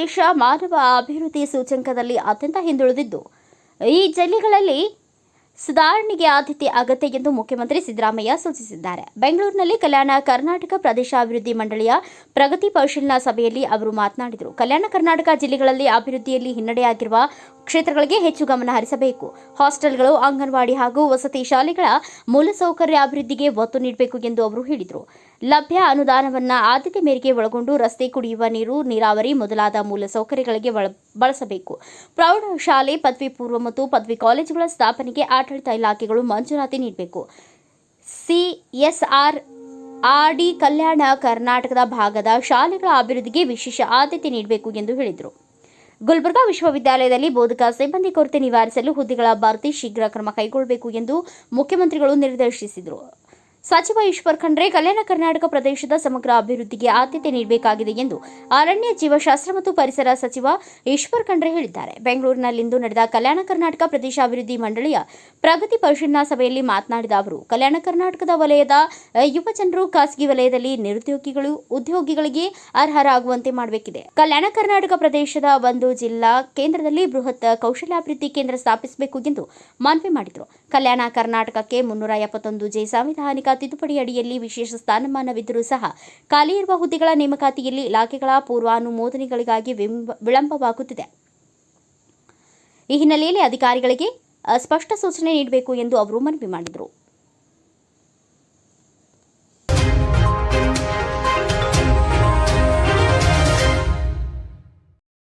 ದೇಶ ಮಾನವ ಅಭಿವೃದ್ಧಿ ಸೂಚ್ಯಂಕದಲ್ಲಿ ಅತ್ಯಂತ ಹಿಂದುಳಿದಿದ್ದು, ಈ ಜಿಲ್ಲೆಗಳಲ್ಲಿ ಸುಧಾರಣೆಗೆ ಆದ್ಯತೆ ಅಗತ್ಯ ಎಂದು ಮುಖ್ಯಮಂತ್ರಿ ಸಿದ್ದರಾಮಯ್ಯ ಸೂಚಿಸಿದ್ದಾರೆ. ಬೆಂಗಳೂರಿನಲ್ಲಿ ಕಲ್ಯಾಣ ಕರ್ನಾಟಕ ಪ್ರದೇಶಾಭಿವೃದ್ಧಿ ಮಂಡಳಿಯ ಪ್ರಗತಿ ಪರಿಶೀಲನಾ ಸಭೆಯಲ್ಲಿ ಅವರು ಮಾತನಾಡಿದರು. ಕಲ್ಯಾಣ ಕರ್ನಾಟಕ ಜಿಲ್ಲೆಗಳಲ್ಲಿ ಅಭಿವೃದ್ಧಿಯಲ್ಲಿ ಹಿನ್ನಡೆಯಾಗಿರುವ ಕ್ಷೇತ್ರಗಳಿಗೆ ಹೆಚ್ಚು ಗಮನ ಹರಿಸಬೇಕು. ಹಾಸ್ಟೆಲ್ಗಳು, ಅಂಗನವಾಡಿ ಹಾಗೂ ವಸತಿ ಶಾಲೆಗಳ ಮೂಲಸೌಕರ್ಯ ಅಭಿವೃದ್ಧಿಗೆ ಒತ್ತು ನೀಡಬೇಕು ಎಂದು ಅವರು ಹೇಳಿದರು. ಲಭ್ಯ ಅನುದಾನವನ್ನು ಆದ್ಯತೆ ಮೇರೆಗೆ ಒಳಗೊಂಡು ರಸ್ತೆ ಕುಡಿಯುವ ನೀರು, ನೀರಾವರಿ ಮೊದಲಾದ ಮೂಲಸೌಕರ್ಯಗಳಿಗೆ ಬಳಸಬೇಕು. ಪ್ರೌಢಶಾಲೆ, ಪದವಿ ಪೂರ್ವ ಮತ್ತು ಪದವಿ ಕಾಲೇಜುಗಳ ಸ್ಥಾಪನೆಗೆ ಆಡಳಿತ ಇಲಾಖೆಗಳು ಮಂಜೂರಾತಿ ನೀಡಬೇಕು. ಸಿಎಸ್ಆರ್ ಆರ್ಡಿ ಕಲ್ಯಾಣ ಕರ್ನಾಟಕದ ಭಾಗದ ಶಾಲೆಗಳ ಅಭಿವೃದ್ಧಿಗೆ ವಿಶೇಷ ಆದ್ಯತೆ ನೀಡಬೇಕು ಎಂದು ಹೇಳಿದರು. ಗುಲ್ಬರ್ಗಾ ವಿಶ್ವವಿದ್ಯಾಲಯದಲ್ಲಿ ಬೋಧಕ ಸಿಬ್ಬಂದಿ ಕೊರತೆ ನಿವಾರಿಸಲು ಹುದ್ದೆಗಳ ಭರ್ತಿ ಶೀಘ್ರ ಕ್ರಮ ಕೈಗೊಳ್ಳಬೇಕು ಎಂದು ಮುಖ್ಯಮಂತ್ರಿಗಳು ನಿರ್ದೇಶಿಸಿದರು. ಸಚಿವ ಈಶ್ವರ್ ಖಂಡ್ರೆ, ಕಲ್ಯಾಣ ಕರ್ನಾಟಕ ಪ್ರದೇಶದ ಸಮಗ್ರ ಅಭಿವೃದ್ಧಿಗೆ ಆದ್ಯತೆ ನೀಡಬೇಕಾಗಿದೆ ಎಂದು ಅರಣ್ಯ ಜೀವಶಾಸ್ತ್ರ ಮತ್ತು ಪರಿಸರ ಸಚಿವ ಈಶ್ವರ್ ಖಂಡ್ರೆ ಹೇಳಿದ್ದಾರೆ. ಬೆಂಗಳೂರಿನಲ್ಲಿಂದು ನಡೆದ ಕಲ್ಯಾಣ ಕರ್ನಾಟಕ ಪ್ರದೇಶ ಅಭಿವೃದ್ಧಿ ಮಂಡಳಿಯ ಪ್ರಗತಿ ಪರಿಶೀಲನಾ ಸಭೆಯಲ್ಲಿ ಮಾತನಾಡಿದ ಅವರು, ಕಲ್ಯಾಣ ಕರ್ನಾಟಕದ ವಲಯದ ಯುವ ಜನರು ಖಾಸಗಿ ವಲಯದಲ್ಲಿ ನಿರುದ್ಯೋಗಿಗಳು, ಉದ್ಯೋಗಿಗಳಿಗೆ ಅರ್ಹರಾಗುವಂತೆ ಮಾಡಬೇಕಿದೆ. ಕಲ್ಯಾಣ ಕರ್ನಾಟಕ ಪ್ರದೇಶದ ಒಂದು ಜಿಲ್ಲಾ ಕೇಂದ್ರದಲ್ಲಿ ಬೃಹತ್ ಕೌಶಲ್ಯಾಭಿವೃದ್ಧಿ ಕೇಂದ್ರ ಸ್ಥಾಪಿಸಬೇಕು ಎಂದು ಮನವಿ ಮಾಡಿದರು. ಕಲ್ಯಾಣ ಕರ್ನಾಟಕಕ್ಕೆ ಮುನ್ನೂರ ಎಪ್ಪತ್ತೊಂದು ಜೆ ಸಾಂವಿಧಾನಿಕ ತಿದ್ದುಪಡಿ ಅಡಿಯಲ್ಲಿ ವಿಶೇಷ ಸ್ಥಾನಮಾನವಿದ್ದರೂ ಸಹ ಖಾಲಿ ಇರುವ ಹುದ್ದೆಗಳ ನೇಮಕಾತಿಯಲ್ಲಿ ಇಲಾಖೆಗಳ ಪೂರ್ವಾನುಮೋದನೆಗಳಿಗಾಗಿ ವಿಳಂಬವಾಗುತ್ತಿದೆ. ಈ ಹಿನ್ನೆಲೆಯಲ್ಲಿ ಅಧಿಕಾರಿಗಳಿಗೆ ಸ್ಪಷ್ಟ ಸೂಚನೆ ನೀಡಬೇಕು ಎಂದು ಅವರು ಮನವಿ ಮಾಡಿದರು.